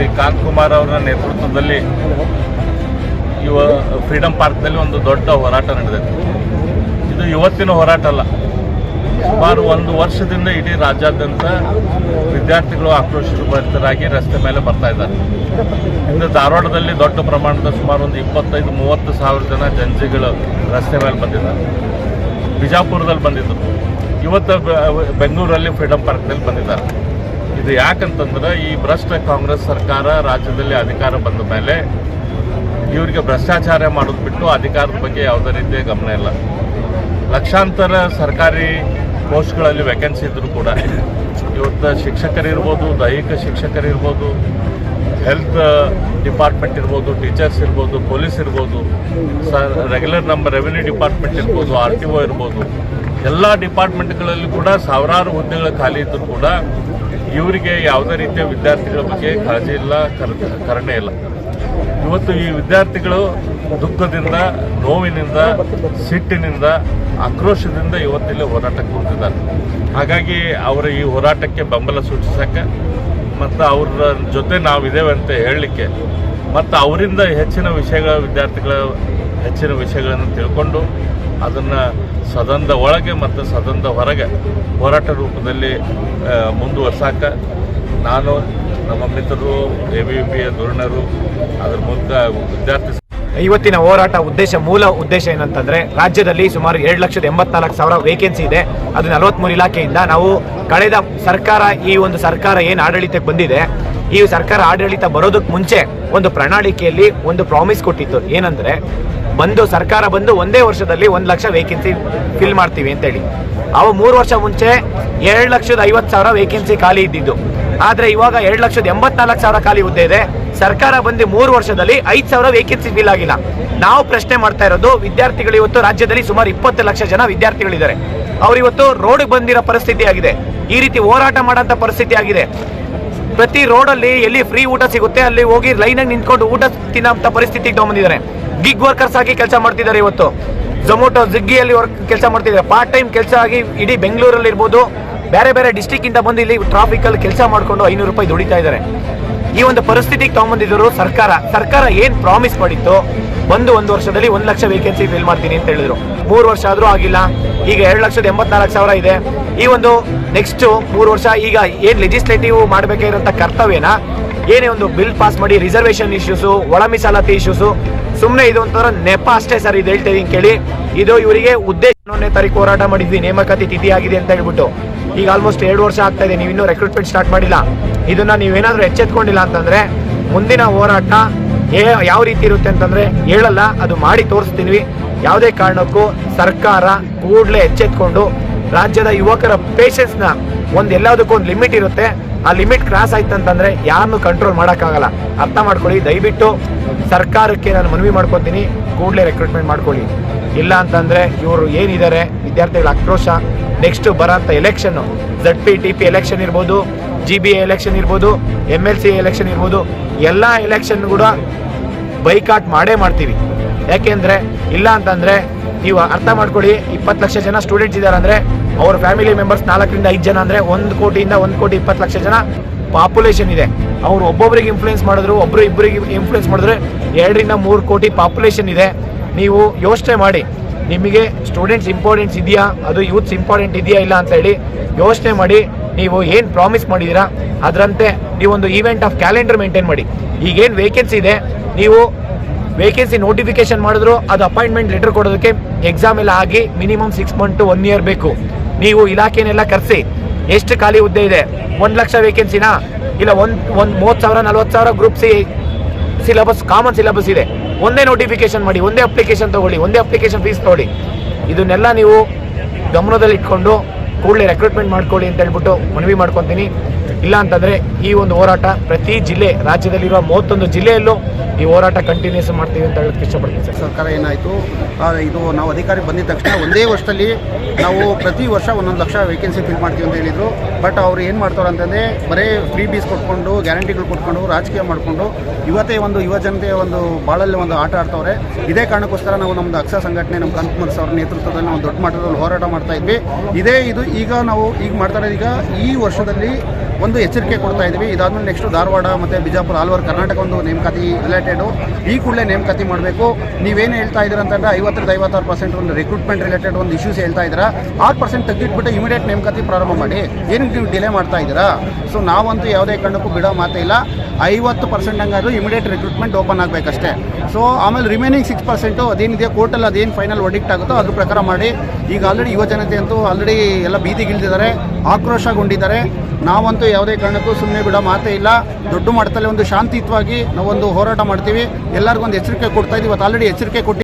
ಶ್ರೀ ಕಾಂತ್ ಕುಮಾರ್ ಅವರ ನೇತೃತ್ವದಲ್ಲಿ ಇವ ಫ್ರೀಡಂ ಪಾರ್ಕ್ನಲ್ಲಿ ಒಂದು ದೊಡ್ಡ ಹೋರಾಟ ನಡೆದಿದೆ. ಇದು ಇವತ್ತಿನ ಹೋರಾಟ ಅಲ್ಲ. ಸುಮಾರು ಒಂದು ವರ್ಷದಿಂದ ಇಡೀ ರಾಜ್ಯಾದ್ಯಂತ ವಿದ್ಯಾರ್ಥಿಗಳು ಆಕ್ರೋಶಭರಿತರಾಗಿ ರಸ್ತೆ ಮೇಲೆ ಬರ್ತಾ ಇದ್ದಾರೆ. ಇಂದು ಧಾರವಾಡದಲ್ಲಿ ದೊಡ್ಡ ಪ್ರಮಾಣದ ಸುಮಾರು ಒಂದು ಇಪ್ಪತ್ತೈದು, ಮೂವತ್ತು ಸಾವಿರ ಜನ ಜನಜಿಗಳು ರಸ್ತೆ ಮೇಲೆ ಬಂದಿದ್ದಾರೆ ಬಿಜಾಪುರದಲ್ಲಿ ಬಂದಿದ್ದರು ಇವತ್ತು ಬೆಂಗಳೂರಲ್ಲಿ ಫ್ರೀಡಂ ಪಾರ್ಕ್ನಲ್ಲಿ ಬಂದಿದ್ದಾರೆ. ಇದು ಯಾಕಂತಂದ್ರೆ ಈ ಭ್ರಷ್ಟ ಕಾಂಗ್ರೆಸ್ ಸರ್ಕಾರ ರಾಜ್ಯದಲ್ಲಿ ಅಧಿಕಾರ ಬಂದ ಮೇಲೆ ಇವರಿಗೆ ಭ್ರಷ್ಟಾಚಾರ ಮಾಡೋದು ಬಿಟ್ಟು ಅಧಿಕಾರದ ಬಗ್ಗೆ ಯಾವುದೇ ರೀತಿಯ ಗಮನ ಇಲ್ಲ. ಲಕ್ಷಾಂತರ ಸರ್ಕಾರಿ ಪೋಸ್ಟ್ಗಳಲ್ಲಿ ವೇಕೆನ್ಸಿ ಇದ್ದರೂ ಕೂಡ ಇವತ್ತು ಶಿಕ್ಷಕರಿರ್ಬೋದು ದೈಹಿಕ ಶಿಕ್ಷಕರಿರ್ಬೋದು ಹೆಲ್ತ್ ಡಿಪಾರ್ಟ್ಮೆಂಟ್ ಇರ್ಬೋದು ಟೀಚರ್ಸ್ ಇರ್ಬೋದು ಪೊಲೀಸ್ ಇರ್ಬೋದು, ಸ ರೆಗ್ಯುಲರ್ ನಮ್ಮ ರೆವಿನ್ಯೂ ಡಿಪಾರ್ಟ್ಮೆಂಟ್ ಇರ್ಬೋದು ಆರ್ ಟಿ ಒ ಇರ್ಬೋದು, ಎಲ್ಲ ಡಿಪಾರ್ಟ್ಮೆಂಟ್ಗಳಲ್ಲಿ ಕೂಡ ಸಾವಿರಾರು ಹುದ್ದೆಗಳು ಖಾಲಿ ಇದ್ದರೂ ಕೂಡ ಇವರಿಗೆ ಯಾವುದೇ ರೀತಿಯ ವಿದ್ಯಾರ್ಥಿಗಳ ಬಗ್ಗೆ ಕಾಳಜಿ ಇಲ್ಲ, ಕರ್, ಕರುಣೆ ಇಲ್ಲ. ಇವತ್ತು ಈ ವಿದ್ಯಾರ್ಥಿಗಳು ದುಃಖದಿಂದ, ನೋವಿನಿಂದ, ಸಿಟ್ಟಿನಿಂದ, ಆಕ್ರೋಶದಿಂದ ಇವತ್ತಿಲ್ಲಿ ಹೋರಾಟಕ್ಕೆ ಕೂತಿದ್ದಾರೆ ಹಾಗಾಗಿ ಅವರ ಈ ಹೋರಾಟಕ್ಕೆ ಬೆಂಬಲ ಸೂಚಿಸಕ ಮತ್ತು ಅವರ ಜೊತೆ ನಾವಿದ್ದೇವೆ ಅಂತ ಹೇಳಲಿಕ್ಕೆ ಮತ್ತು ಅವರಿಂದ ಹೆಚ್ಚಿನ ವಿಷಯಗಳ ವಿದ್ಯಾರ್ಥಿಗಳ ಹೆಚ್ಚಿನ ವಿಷಯಗಳನ್ನು ತಿಳ್ಕೊಂಡು ಅದನ್ನು ಸದನದ ಒಳಗೆ ಮತ್ತು ಸದನದ ಹೊರಗೆ ಹೋರಾಟ ರೂಪದಲ್ಲಿ ಮುಂದುವರ್ಸಕ್ಕೆ ನಾನು, ನಮ್ಮ ಮಿತ್ರರು, ಎ ಬಿ ಪಿಯ ಧೋರಣರು ಅದ್ರ ಮೂಲಕ ವಿದ್ಯಾರ್ಥಿ ಇವತ್ತಿನ ಹೋರಾಟ ಉದ್ದೇಶ, ಮೂಲ ಉದ್ದೇಶ ಏನಂತಂದ್ರೆ ರಾಜ್ಯದಲ್ಲಿ ಸುಮಾರು ಎರಡು ಲಕ್ಷದ ಎಂಬತ್ನಾಲ್ಕು ಸಾವಿರ ವೇಕೆನ್ಸಿ ಇದೆ. ಅದು ನಲವತ್ತ್ಮೂರು ಇಲಾಖೆಯಿಂದ ನಾವು ಕಳೆದ ಸರ್ಕಾರ, ಈ ಒಂದು ಸರ್ಕಾರ ಏನು ಆಡಳಿತಕ್ಕೆ ಬಂದಿದೆ ಈ ಸರ್ಕಾರ ಆಡಳಿತ ಬರೋದಕ್ಕೆ ಮುಂಚೆ ಒಂದು ಪ್ರಣಾಳಿಕೆಯಲ್ಲಿ ಒಂದು ಪ್ರಾಮಿಸ್ ಕೊಟ್ಟಿತ್ತು. ಏನಂದ್ರೆ, ಬಂದು ಸರ್ಕಾರ ಬಂದು ಒಂದೇ ವರ್ಷದಲ್ಲಿ ಒಂದು ಲಕ್ಷ ವೇಕೆನ್ಸಿ ಫಿಲ್ ಮಾಡ್ತೀವಿ ಅಂತೇಳಿ ಅವು ಮೂರು ವರ್ಷ ಮುಂಚೆ ಎರಡು ಲಕ್ಷದ ಐವತ್ತು ಸಾವಿರ ವೇಕೆನ್ಸಿ ಖಾಲಿ ಇದ್ದಿದ್ದು. ಆದ್ರೆ ಇವಾಗ ಎರಡು ಲಕ್ಷದ ಎಂಬತ್ನಾಲ್ಕು ಸಾವಿರ ಖಾಲಿ ಹುದ್ದೆ ಇದೆ. ಸರ್ಕಾರ ಬಂದು ಮೂರು ವರ್ಷದಲ್ಲಿ ಐದು ಸಾವಿರ ವೇಕೆನ್ಸಿ ಫಿಲ್ ಆಗಿಲ್ಲ. ನಾವು ಪ್ರಶ್ನೆ ಮಾಡ್ತಾ ಇರೋದು, ವಿದ್ಯಾರ್ಥಿಗಳು ಇವತ್ತು ರಾಜ್ಯದಲ್ಲಿ ಸುಮಾರು ಇಪ್ಪತ್ತು ಲಕ್ಷ ಜನ ವಿದ್ಯಾರ್ಥಿಗಳಿದ್ದಾರೆ. ಅವ್ರು ಇವತ್ತು ರೋಡ್ ಬಂದಿರೋ ಪರಿಸ್ಥಿತಿ ಆಗಿದೆ. ಈ ರೀತಿ ಹೋರಾಟ ಮಾಡೋಂಥ ಪರಿಸ್ಥಿತಿ ಆಗಿದೆ. ಪ್ರತಿ ರೋಡಲ್ಲಿ ಎಲ್ಲಿ ಫ್ರೀ ಊಟ ಸಿಗುತ್ತೆ, ಅಲ್ಲಿ ಹೋಗಿ ಲೈನಾಗಿ ನಿಂತ್ಕೊಂಡು ಊಟ ತಿನ್ನೋಂಥ ಪರಿಸ್ಥಿತಿಗೆ ತಗೊಂಬಂದಿದ್ದಾರೆ ಗಿಗ್ ವರ್ಕರ್ಸ್ ಆಗಿ ಕೆಲಸ ಮಾಡ್ತಿದ್ದಾರೆ ಇವತ್ತು. ಝೊಮೊಟೊ ಜಿಗ್ಗಿಯಲ್ಲಿ ವರ್ಕ್ ಕೆಲಸ ಮಾಡ್ತಿದ್ದಾರೆ ಪಾರ್ಟ್ ಟೈಮ್ ಕೆಲಸ ಆಗಿ ಇಡೀ ಬೆಂಗಳೂರಲ್ಲಿ ಇರ್ಬೋದು. ಬೇರೆ ಬೇರೆ ಡಿಸ್ಟಿಕ್ಕಿಂದ ಬಂದು ಇಲ್ಲಿ ಟ್ರಾಫಿಕಲ್ಲಿ ಕೆಲಸ ಮಾಡಿಕೊಂಡು ಐನೂರು ರೂಪಾಯಿ ದುಡಿತಾ ಇದ್ದಾರೆ ಈ ಒಂದು ಪರಿಸ್ಥಿತಿಗೆ ತಗೊಂಬಂದಿದ್ರು ಸರ್ಕಾರ. ಸರ್ಕಾರ ಏನು ಪ್ರಾಮಿಸ್ ಮಾಡಿತ್ತು ಒಂದು ಒಂದು ವರ್ಷದಲ್ಲಿ ಒಂದು ಲಕ್ಷ ವೇಕೆನ್ಸಿ ಫಿಲ್ ಮಾಡ್ತೀನಿ ಅಂತ ಹೇಳಿದ್ರು. ಮೂರು ವರ್ಷ ಆದರೂ ಆಗಿಲ್ಲ. ಈಗ ಎರಡು ಲಕ್ಷದ ಎಂಬತ್ನಾಲ್ಕು ಸಾವಿರ ಇದೆ. ಈ ಒಂದು ನೆಕ್ಸ್ಟ್ ಮೂರು ವರ್ಷ ಈಗ ಏನು ಲೆಜಿಸ್ಲೇಟಿವ್ ಮಾಡಬೇಕಾಗಿರೋಂಥ ಕರ್ತವ್ಯನ? ಏನೇ ಒಂದು ಬಿಲ್ ಪಾಸ್ ಮಾಡಿ ರಿಸರ್ವೇಷನ್ ಇಶ್ಯೂಸು ಒಳ ಮೀಸಲಾತಿ ಇಶ್ಯೂಸು ಸುಮ್ಮನೆ ಇದು ಒಂಥರ ನೆಪ ಅಷ್ಟೇ ಸರ್ ಇದು ಹೇಳ್ತಾ ಇದೀನಿ ಕೇಳಿ. ಇದು ಇವರಿಗೆ ಉದ್ದೇಶ ಹನ್ನೊಂದನೇ ತಾರೀಕು ಹೋರಾಟ ಮಾಡಿದ್ವಿ, ನೇಮಕಾತಿ ತಿಥಿ ಆಗಿದೆ ಅಂತ ಹೇಳ್ಬಿಟ್ಟು. ಈಗ ಆಲ್ಮೋಸ್ಟ್ ಎರಡು ವರ್ಷ ಆಗ್ತಾ ಇದೆ, ನೀವು ಇನ್ನೂ ರೆಕ್ರೂಟ್ಮೆಂಟ್ ಸ್ಟಾರ್ಟ್ ಮಾಡಿಲ್ಲ. ಇದನ್ನ ನೀವೇನಾದರೂ ಎಚ್ಚೆತ್ಕೊಂಡಿಲ್ಲ ಅಂತಂದ್ರೆ ಮುಂದಿನ ಹೋರಾಟ ಏ- ಯಾವ ರೀತಿ ಇರುತ್ತೆ ಅಂತಂದ್ರೆ ಹೇಳಲ್ಲ, ಅದು ಮಾಡಿ ತೋರಿಸ್ತೀವಿ ಯಾವುದೇ ಕಾರಣಕ್ಕೂ ಸರ್ಕಾರ ಕೂಡಲೇ ಎಚ್ಚೆತ್ಕೊಂಡು ರಾಜ್ಯದ ಯುವಕರ ಪೇಷನ್ಸ್ನ ಒಂದು ಎಲ್ಲದಕ್ಕೂ ಒಂದು ಲಿಮಿಟ್ ಇರುತ್ತೆ. ಆ ಲಿಮಿಟ್ ಕ್ರಾಸ್ ಆಯ್ತು ಅಂತಂದ್ರೆ ಯಾರನ್ನು ಕಂಟ್ರೋಲ್ ಮಾಡೋಕ್ಕಾಗಲ್ಲ. ಅರ್ಥ ಮಾಡ್ಕೊಳ್ಳಿ, ದಯವಿಟ್ಟು ಸರ್ಕಾರಕ್ಕೆ ನಾನು ಮನವಿ ಮಾಡ್ಕೊತೀನಿ. ಕೂಡಲೇ ರೆಕ್ರೂಟ್ಮೆಂಟ್ ಮಾಡ್ಕೊಳ್ಳಿ. ಇಲ್ಲ ಅಂತಂದ್ರೆ ಇವರು ಏನಿದ್ದಾರೆ, ವಿದ್ಯಾರ್ಥಿಗಳ ಆಕ್ರೋಶ ನೆಕ್ಸ್ಟ್ ಬರೋಂಥ election Z P T P election ಇರ್ಬೋದು. ಜಿ ಬಿ ಎಲೆಕ್ಷನ್ ಇರ್ಬೋದು ಎಂ ಎಲ್ ಸಿ ಎಲೆಕ್ಷನ್ ಇರ್ಬೋದು, ಎಲ್ಲ ಎಲೆಕ್ಷನ್ ಕೂಡ ಬೈಕಾಟ್ ಮಾಡೇ ಮಾಡ್ತೀವಿ. ಯಾಕೆಂದರೆ, ಇಲ್ಲ ಅಂತಂದರೆ, ನೀವು ಅರ್ಥ ಮಾಡ್ಕೊಳ್ಳಿ, ಇಪ್ಪತ್ತು ಲಕ್ಷ ಜನ ಸ್ಟೂಡೆಂಟ್ಸ್ ಇದ್ದಾರೆ ಅಂದ್ರೆ, ಅವ್ರ ಫ್ಯಾಮಿಲಿ ಮೆಂಬರ್ಸ್ ನಾಲ್ಕರಿಂದ ಐದು ಜನ ಅಂದರೆ, ಒಂದು ಕೋಟಿಯಿಂದ ಒಂದು ಕೋಟಿ ಇಪ್ಪತ್ತು ಲಕ್ಷ ಜನ ಪಾಪ್ಯುಲೇಷನ್ ಇದೆ. ಅವ್ರು ಒಬ್ಬೊಬ್ರಿಗೆ ಇನ್ಫ್ಲೂಯೆನ್ಸ್ ಮಾಡಿದ್ರು ಒಬ್ಬರು ಇಬ್ಬರಿಗೆ ಇನ್ಫ್ಲೂಯೆನ್ಸ್ ಮಾಡಿದ್ರೆ, ಎರಡರಿಂದ ಮೂರು ಕೋಟಿ ಪಾಪ್ಯುಲೇಷನ್ ಇದೆ. ನೀವು ಯೋಚನೆ ಮಾಡಿ, ನಿಮಗೆ ಸ್ಟೂಡೆಂಟ್ಸ್ ಇಂಪಾರ್ಟೆನ್ಸ್ ಇದೆಯಾ? ಅದು ಯೂತ್ಸ್ ಇಂಪಾರ್ಟೆಂಟ್ ಇದೆಯಾ ಇಲ್ಲ ಅಂತ ಹೇಳಿ ಯೋಚನೆ ಮಾಡಿ ನೀವು ಏನು ಪ್ರಾಮಿಸ್ ಮಾಡಿದ್ದೀರಾ ಅದರಂತೆ ನೀವೊಂದು ಈವೆಂಟ್ ಆಫ್ ಕ್ಯಾಲೆಂಡರ್ ಮೇಂಟೈನ್ ಮಾಡಿ. ಈಗೇನು ವೇಕೆನ್ಸಿ ಇದೆ, ನೀವು ವೇಕೆನ್ಸಿ ನೋಟಿಫಿಕೇಶನ್ ಮಾಡಿದ್ರು, ಅದು ಅಪಾಯಿಂಟ್ಮೆಂಟ್ ಲೆಟರ್ ಕೊಡೋದಕ್ಕೆ ಎಕ್ಸಾಮ್ ಎಲ್ಲ ಆಗಿ minimum six month to one year ಬೇಕು. ನೀವು ಇಲಾಖೆನೆಲ್ಲ ಕರೆಸಿ, ಎಷ್ಟು ಖಾಲಿ ಹುದ್ದೆ ಇದೆ? ಒಂದು ಲಕ್ಷ ವೇಕೆನ್ಸಿನಾ ಇಲ್ಲ ಒಂದು ಒಂದು ಮೂವತ್ತು ಸಾವಿರ ನಲ್ವತ್ತು ಸಾವಿರ group C syllabus common syllabus ಇದೆ. ಒಂದೇ ನೋಟಿಫಿಕೇಶನ್ ಮಾಡಿ, ಒಂದೇ ಅಪ್ಲಿಕೇಶನ್ ತಗೊಳ್ಳಿ, ಒಂದೇ ಅಪ್ಲಿಕೇಶನ್ ಫೀಸ್ ತಗೊಳ್ಳಿ. ಇದನ್ನೆಲ್ಲ ನೀವು ಗಮನದಲ್ಲಿ ಇಟ್ಕೊಂಡು ಕೂಡಲೇ ರೆಕ್ರೂಟ್ಮೆಂಟ್ ಮಾಡ್ಕೊಳ್ಳಿ ಅಂತ ಹೇಳ್ಬಿಟ್ಟು ಮನವಿ ಮಾಡ್ಕೊತೀನಿ. ಇಲ್ಲ ಅಂತಂದ್ರೆ ಈ ಒಂದು ಹೋರಾಟ ಪ್ರತಿ ಜಿಲ್ಲೆ, ರಾಜ್ಯದಲ್ಲಿರುವ ಮೂವತ್ತೊಂದು ಜಿಲ್ಲೆಯಲ್ಲೂ ಈ ಹೋರಾಟ ಕಂಟಿನ್ಯೂಸ್ ಮಾಡ್ತೀವಿ ಅಂತ ಹೇಳಕ್ಕೆ ಇಷ್ಟಪಡ್ತೀನಿ ಸರ್. ಸರ್ಕಾರ ಏನಾಯಿತು? ಇದು ನಾವು ಅಧಿಕಾರಿ ಬಂದಿದ ತಕ್ಷಣ ಒಂದೇ ವರ್ಷದಲ್ಲಿ ನಾವು ಪ್ರತಿ ವರ್ಷ ಒಂದೊಂದು ಲಕ್ಷ ವೇಕೆನ್ಸಿ ಫಿಲ್ ಮಾಡ್ತೀವಿ ಅಂತ ಹೇಳಿದರು. ಬಟ್ ಅವ್ರು ಏನು ಮಾಡ್ತಾರೆ ಅಂತಂದರೆ ಬರೀ ಫ್ರೀ ಬೀಸ್ ಕೊಟ್ಕೊಂಡು ಗ್ಯಾರಂಟಿಗಳು ಕೊಟ್ಕೊಂಡು, ರಾಜಕೀಯ ಮಾಡಿಕೊಂಡು ಇವತ್ತೇ ಒಂದು ಯುವ ಜನತೆಯ ಒಂದು ಬಾಳಲ್ಲಿ ಒಂದು ಆಟ ಆಡ್ತವ್ರೆ. ಇದೇ ಕಾರಣಕ್ಕೋಸ್ಕರ ನಾವು ನಮ್ಮದು ಅಕ್ಷ ಸಂಘಟನೆ, ನಮ್ಮ ಕಾಂತಕುಮಾರ್ ಅವ್ರ ನೇತೃತ್ವದಲ್ಲಿ ನಾವು ದೊಡ್ಡ ಮಟ್ಟದಲ್ಲಿ ಹೋರಾಟ ಮಾಡ್ತಾ ಇದ್ವಿ. ಇದೇ ಇದು ಈಗ ನಾವು ಈಗ ಮಾಡ್ತಾರೆ ಈಗ ಈ ವರ್ಷದಲ್ಲಿ ಒಂದು ಎಚ್ಚರಿಕೆ ಕೊಡ್ತಾ ಇದ್ವಿ ಇದಾದ್ಮೇಲೆ ನೆಕ್ಸ್ಟ್ ಧಾರವಾಡ ಮತ್ತು ಬಿಜಾಪುರ, ಆಲ್ವರ್ ಕರ್ನಾಟಕ ಒಂದು ನೇಮಕಾತಿ ರಿಲೇಟೆಡು ಈ ಕೂಡಲೇ ನೇಮಕಾತಿ ಮಾಡಬೇಕು. ನೀವೇನು ಹೇಳ್ತಾ ಇದ್ದೀರ ಅಂತಂದ್ರೆ ಐವತ್ತರಿಂದ ಐವತ್ತಾರು ಪರ್ಸೆಂಟ್ ಒಂದು ರಿಕ್ರೂಟ್ಮೆಂಟ್ ರಿಲೇಟೆಡ್ ಒಂದು ಇಶ್ಯೂಸ್ ಹೇಳ್ತಾ ಇದ್ದೀರಾ. ಆರು ಪರ್ಸೆಂಟ್ ತೆಗೆದಿಟ್ಬಿಟ್ಟು ಇಮಿಡಿಯೇಟ್ ನೇಮಕಾತಿ ಪ್ರಾರಂಭ ಮಾಡಿ. ಏನಕ್ಕೆ ನೀವು ಡಿಲೇ ಮಾಡ್ತಾ ಇದ್ದೀರಾ? ಸೊ ನಾವಂತೂ ಯಾವುದೇ ಕಾರಣಕ್ಕೂ ಬಿಡೋ ಮಾತೇ ಇಲ್ಲ. ಐವತ್ತು ಪರ್ಸೆಂಟ್ ಹಂಗಾದ್ರೂ ಇಮಿಡಿಯೇಟ್ ರಿಕ್ರೂಟ್ಮೆಂಟ್ ಓಪನ್ ಆಗಬೇಕಷ್ಟೇ. ಸೊ ಆಮೇಲೆ ರಿಮೈನಿಂಗ್ ಸಿಕ್ಸ್ ಪರ್ಸೆಂಟು ಅದೇನಿದೆ ಕೋರ್ಟಲ್ಲಿ ಅದೇನು ಫೈನಲ್ ಒಡಿಕ್ಟ್ ಆಗುತ್ತೋ ಅದ್ರ ಪ್ರಕಾರ ಮಾಡಿ. ಈಗ ಆಲ್ರೆಡಿ ಯುವ ಜನತೆ ಅಂತೂ ಆಲ್ರೆಡಿ ಎಲ್ಲ ಬೀದಿಗಿಳಿದಿದ್ದಾರೆ ಆಕ್ರೋಶಗೊಂಡಿದ್ದಾರೆ. ನಾವಂತೂ ಯಾವುದೇ ಕಾರಣಕ್ಕೂ ಸುಮ್ಮನೆ ಬಿಡೋ ಮಾತೇ ಇಲ್ಲ. ದೊಡ್ಡ ಮಟ್ಟದಲ್ಲಿ ಒಂದು ಶಾಂತಿಯುತವಾಗಿ ನಾವೊಂದು ಹೋರಾಟ ಮಾಡ್ತೀವಿ. ಎಲ್ಲರಿಗೂ ಒಂದು ಎಚ್ಚರಿಕೆ ಕೊಡ್ತಾ ಇದ್ದೀವಿ. ಇವತ್ತು ಆಲ್ರೆಡಿ ಎಚ್ಚರಿಕೆ ಕೊಟ್ಟು